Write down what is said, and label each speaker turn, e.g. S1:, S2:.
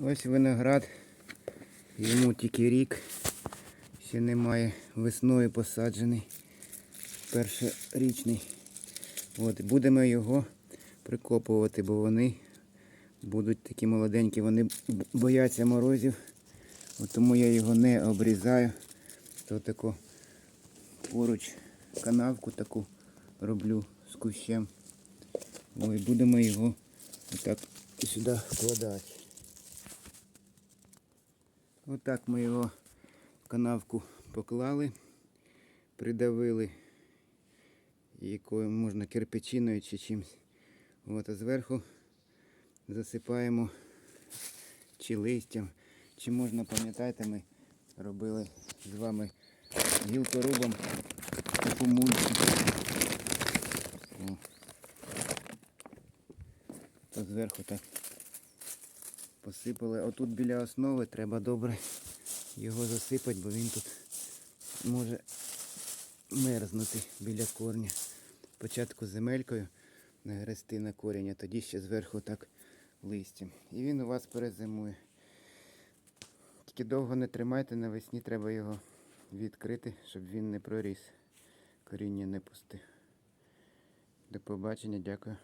S1: Ось виноград. Йому тільки рік. Ще немає. Весною посаджений. Першорічний. От, будемо його прикопувати, бо вони будуть такі молоденькі, вони бояться морозів. От тому я його не обрізаю. То таку поруч канавку таку роблю з кущем. Ой, будемо його отак сюди вкладати. Отак ми його в канавку поклали, придавили якою можна кирпичиною чи чимось. От, а зверху засипаємо чи листям, чи можна, пам'ятаєте, ми робили з вами гілкорубом таку мульчу. То зверху так посипали. Отут біля основи треба добре його засипати, бо він тут може мерзнути біля корня. Спочатку земелькою нагрести на корінь, а тоді ще зверху так листям. І він у вас перезимує. Тільки довго не тримайте, навесні треба його відкрити, щоб він не проріс. Коріння не пусти. До побачення, дякую.